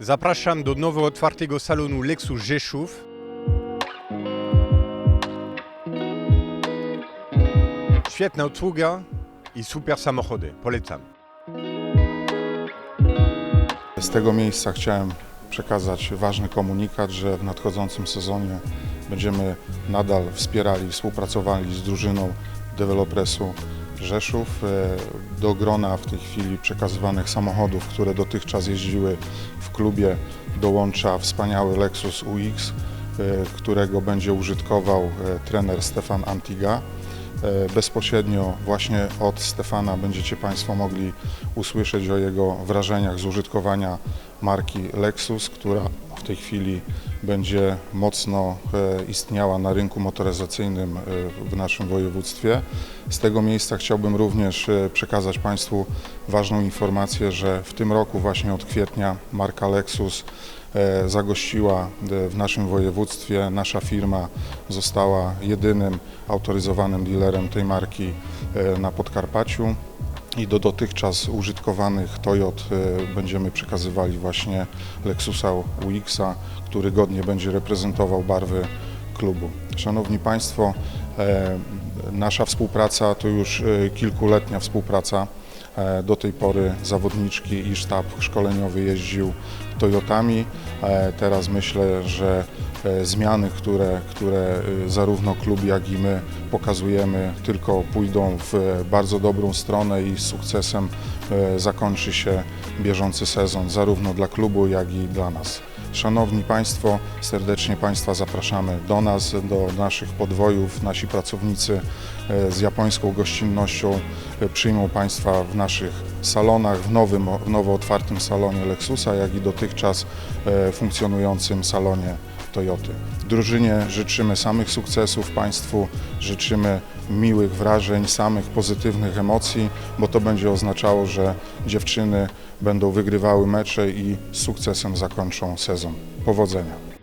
Zapraszam do nowo otwartego salonu Lexus Rzeszów. Świetna obsługa i super samochody. Polecam. Z tego miejsca chciałem przekazać ważny komunikat, że w nadchodzącym sezonie będziemy nadal wspierali, współpracowali z drużyną dewelopresu Rzeszów. E, Do grona w tej chwili przekazywanych samochodów, które dotychczas jeździły w klubie dołącza wspaniały Lexus UX, e, którego będzie użytkował e, trener Stefan Antiga. Bezpośrednio właśnie od Stefana będziecie Państwo mogli usłyszeć o jego wrażeniach z użytkowania marki Lexus, która w tej chwili będzie mocno e, istniała na rynku motoryzacyjnym e, w naszym województwie. Z tego miejsca chciałbym również e, przekazać Państwu ważną informację, że w tym roku właśnie od kwietnia marka Lexus zagościła w naszym województwie. Nasza firma została jedynym autoryzowanym dealerem tej marki na Podkarpaciu i do dotychczas użytkowanych Toyot e, będziemy przekazywali właśnie Lexusa UX-a, który godnie będzie reprezentował barwy klubu. Szanowni Państwo, e, nasza współpraca to już e, kilkuletnia współpraca. E, Do tej pory zawodniczki i sztab szkoleniowy jeździł Toyotami. E, Teraz myślę, że e, zmiany, które, które zarówno klub, jak i my pokazujemy, tylko pójdą w bardzo dobrą stronę i z sukcesem zakończy się bieżący sezon, zarówno dla klubu, jak i dla nas. Szanowni Państwo, serdecznie Państwa zapraszamy do nas, do naszych podwojów. Nasi pracownicy e, z japońską gościnnością e, przyjmą Państwa w naszych salonach, w nowym, nowo otwartym salonie Lexusa, jak i dotychczas e, funkcjonującym salonie Toyoty. Drużynie życzymy samych sukcesów, Państwu życzymy miłych wrażeń, samych pozytywnych emocji, bo to będzie oznaczało, że dziewczyny będą wygrywały mecze i z sukcesem zakończą sezon. Powodzenia.